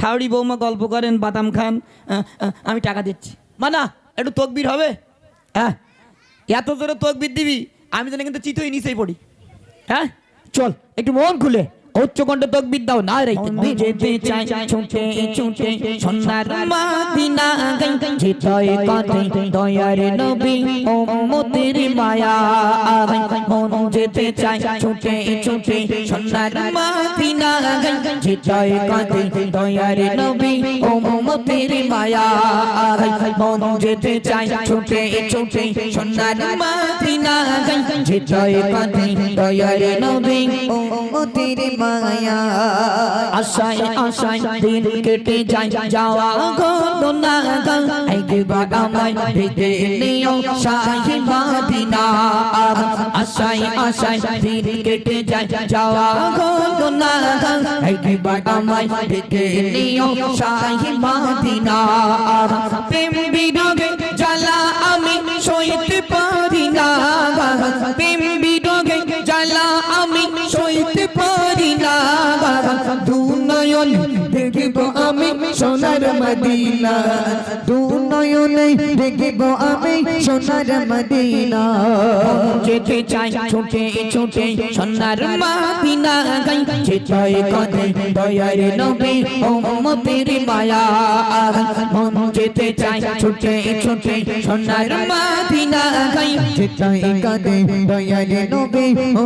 শাওড়ি বৌমা গল্প করেন, বাদাম খান আমি টাকা দিচ্ছি। মানা, একটু তকবির হবে? হ্যাঁ। এত জোরে তকবির দিবি, আমি যেন কিন্তু চিতই নিচেই পড়ি। হ্যাঁ? চল, একটু মন খুলে। উচ্চ কণ্ঠে তকবির দাও না রে যেতে চাই ছুটে ছুটে সোনার মাদিনা গাই যেতয় কাঁদে দয়ার নবী ও মোদের মায়া আগাই মন যেতে চাই ছুটে ছুটে সোনার মাদিনা গাই যেতয় কাঁদে দয়ার নবী ও মোদের মায়া আগাই মন যেতে চাই ছুটে ছুটে সোনার মাদিনা গাই যেতয় কাঁদে দয়ার নবী ও মোদের মায়া। আশায় আশায় দিন কেটে যায় যাওয়া গো না গা একবার আমায় ডেকে নিও শাহি মাদিনা। আশায় আশায় দিন কেটে যায় যাওয়া গো না গা একবার আমায় ডেকে নিও শাহি মাদিনা। প্রেম বিরোগে জ্বালা আমি সইতে পারি মদিনা, দু নয়নে দেখিব আমি সোনার মদিনা। যেতে চাই, ছুটে ছুটে সোনার মাদিনা গাই। যেতে কদে দয়ার নবী ও মতের মায়া। মন যেতে চাই, ছুটে ছুটে সোনার মাদিনা গাই। চিতাই কাঁদে দয়াল নবী ও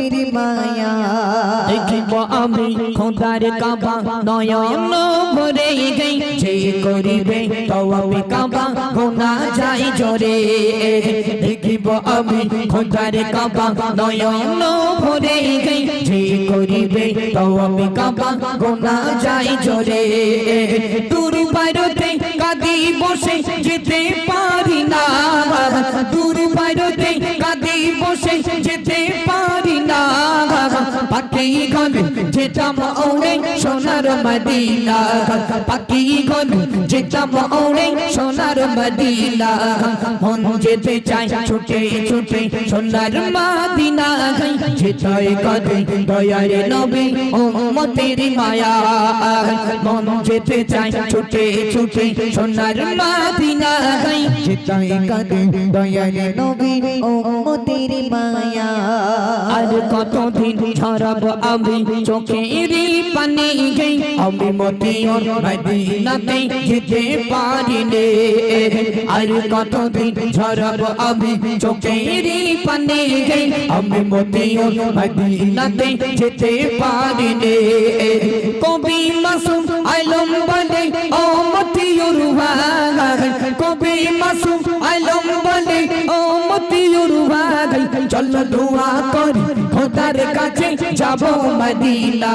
মোদের মায়া দেখিব আমি খোদার কাবা নয়ন ভরে গই যে করিবে তওয়াবে কাবা গোনা যাই জরে দেখিব আমি খোদার কাবা নয়ন ভরে গই যে করিবে তওয়াবে কাবা গোনা যাই জরে দূর বাইরতে কাদি বসে যেতে পারি না দূর বাইরতে পাখি গলে যেতাম ওরে সোনার মদিনা পাখি গলে যেতাম ওরে সোনার মদিনা মন যেতে চাই ছুটে ছুটে সোনার মদিনা যেতাই কদে দয়ার নবী ও মতের মায়া মন যেতে চাই ছুটে ছুটে সোনার মদিনা চিতাই কাঁদে দয়াল নবী মোদের মায়া আর কতদিন ছড়াব আমি চোখের পানি গই আমি মতিয়র মদিনাতে যেতে পারি নে আর কতদিন ছড়াব আমি চোখের পানি গই আমি মতিয়র মদিনাতে যেতে পারি নে কবি মাসুম আলম বলে ও মতিয়র কবি মাসুম চল দোয়া করি, খোদার কাছে যাব মদিনা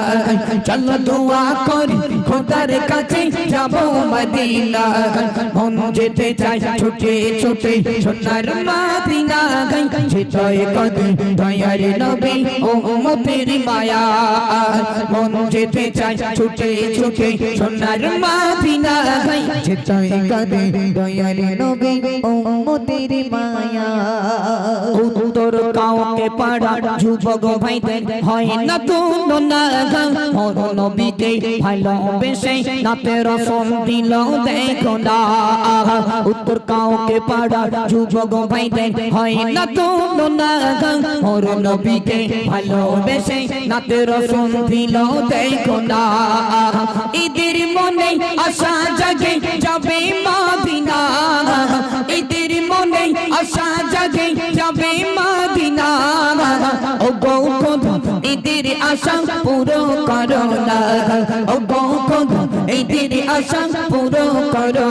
চল দোয়া করি, খোদার কাছে যাব মদিনা মন যেতে চাই ছুটে ছুটে সোনার মদিনা গাই যেতই কদি, দয়ার নবী ও উম্মতের মায়া। মন যেতে চাই ছুটে ছুটে সোনার মদিনা গাই চিতাই কদি দয়াল নবী ও উম্মতের মায়া। উত্তর কাউকে পাড়া যুবক ভাইদের হয় না তো না মর নবীকে ভালোবেসে নাতে রসম দিল দেখো না। উত্তর কাউকে পাড়া যুবক ভাইদের হয় না তো না মর নবীকে ভালোবেসে নাতে রসম দিল দেখো না। ঈদের মনে আশা জাগে যাবে মাদিনা। ঈদের করো না ও গৌকদ ঈদের আশা পুরো করো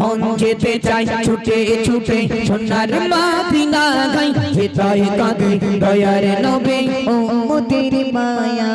মন যেতে চাই ছুটে ছুটে সোনার মাদিনা গাই। যেতাই কাঁদে, দয়ার নবী ও মোদের মায়া।